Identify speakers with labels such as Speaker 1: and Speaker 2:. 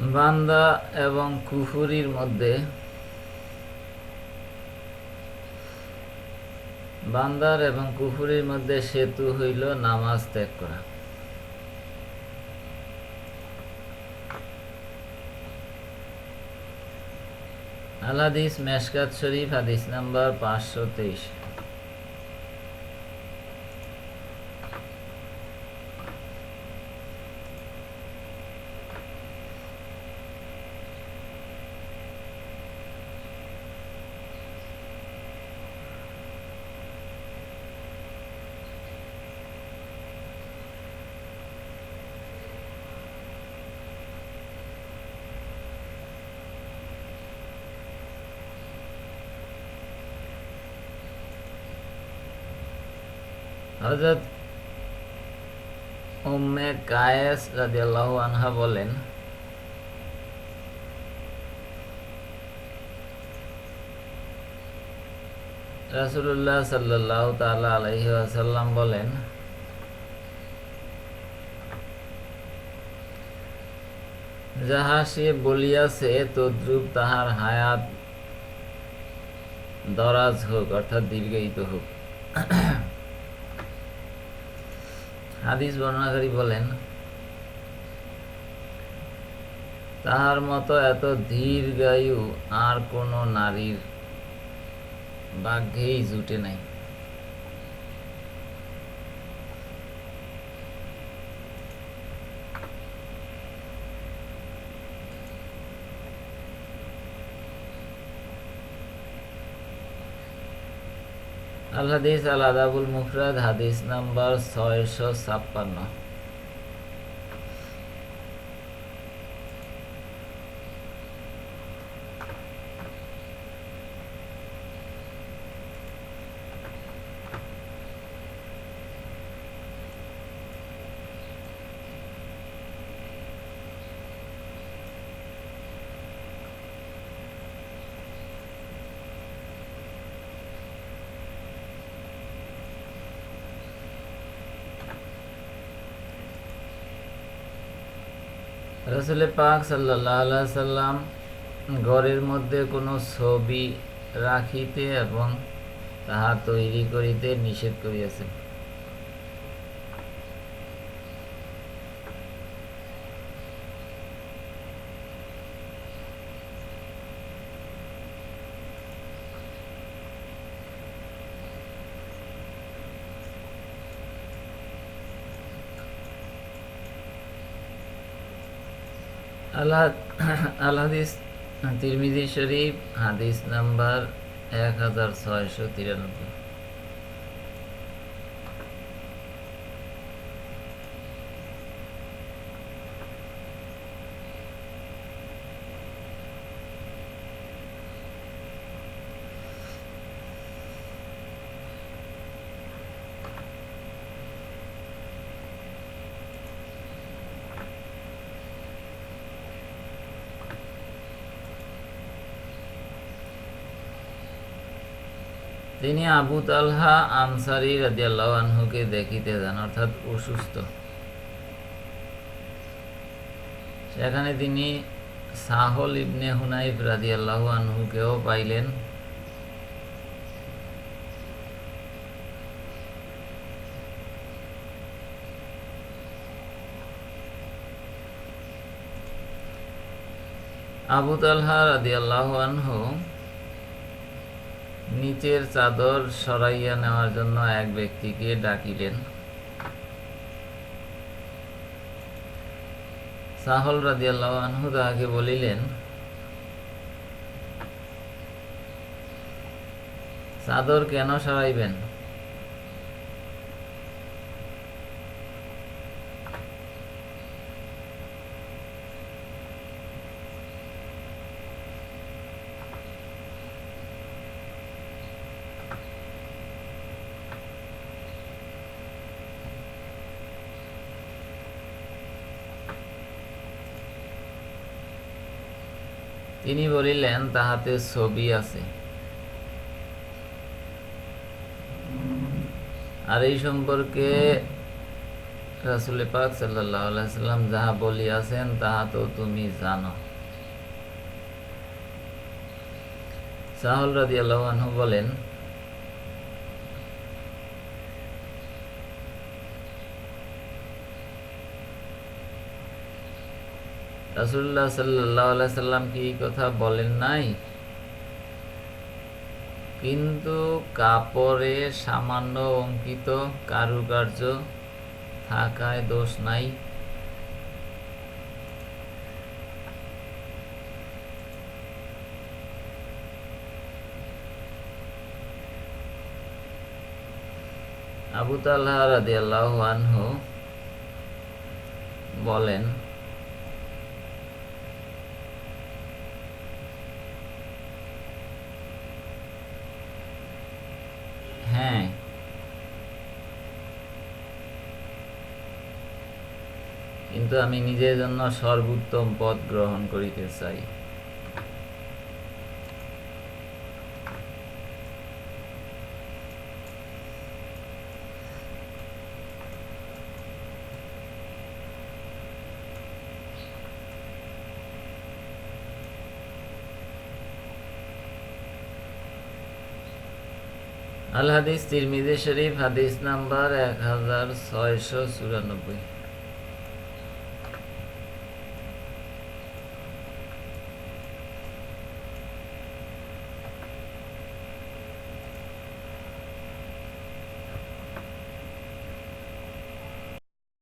Speaker 1: বান্দা এবং কুফুরির মধ্যে বান্দার এবং কুফুরির মধ্যে সেতু হইল নামাজ ত্যাগ করা। আলাদিস মেশকাত শরীফ হাদিস নাম্বার পাঁচশো তেইশ। হজরত উম্মে কায়েস রাদিয়াল্লাহু আনহা বলেন বলেন, যাহা সে বলিয়াছে, তদ্রূপ তাহার হায়াত দরাজ হোক, অর্থাৎ দীর্ঘায়িত হোক। হাদিস বর্ণনাকারী বলেন তাহার মতো এত দীর্ঘায়ু আর কোনো নারীর ভাগ্যেই জুটে নাই। আল হাদিস আল আদাবুল মুফরাদ হাদিস নাম্বার ছয়শো ছাপ্পান্ন। রসুল পাক সাল্লাহ সাল্লাম ঘরের মধ্যে কোনো ছবি রাখিতে এবং তাহা তৈরি করিতে নিষেধ করিয়াছেন। আল্লাহ আল হাদিস তিরমিজি শরীফ হাদিস নাম্বার এক হাজার ছয়শো তিরানব্বই। তিনি আবু তালহা আনসারি রাদিয়াল্লাহু আনহুকে দেখিতে যান, অর্থাৎ অসুস্থ। সেখানে তিনি সাহল ইবনে হুনাইফ রাদিয়াল্লাহু আনহুকেও পাইলেন। আবু তালহা রাদিয়াল্লাহু আনহু নিচের চাদর সরাইয়া নেওয়ার জন্য এক ব্যক্তিকে ডাকিলেন। সাহল রাজিয়াল্লাহ আনহু তাহাকে বলিলেন, চাদর কেন সরাইবেন? তিনি বলিলেন, তাহাতে ছবি আছে। আর এই সম্পর্কে রাসুল পাক সাল্লাম যাহা বলিয়াছেন, তাহা তো তুমি জানো। সাহল রাজি আল্লাহ বলেন রাসুল্লাহ সাল্লাহ সাল্লাম কি কথা বলেন নাই? কিন্তু কাপড়ে সামান্য অঙ্কিত কারুকার্য থাকায় দোষ নাই। আবু তাল্লাহ রাদিয়াল্লাহু আনহু বলেন হ্যাঁ কিন্তু আমি নিজের জন্য সর্বোত্তম পথ গ্রহণ করিতে চাই। আল হাদিস তিরমিজি শরীফ হাদিস নাম্বার এক হাজার ছয়শো চুরানব্বই।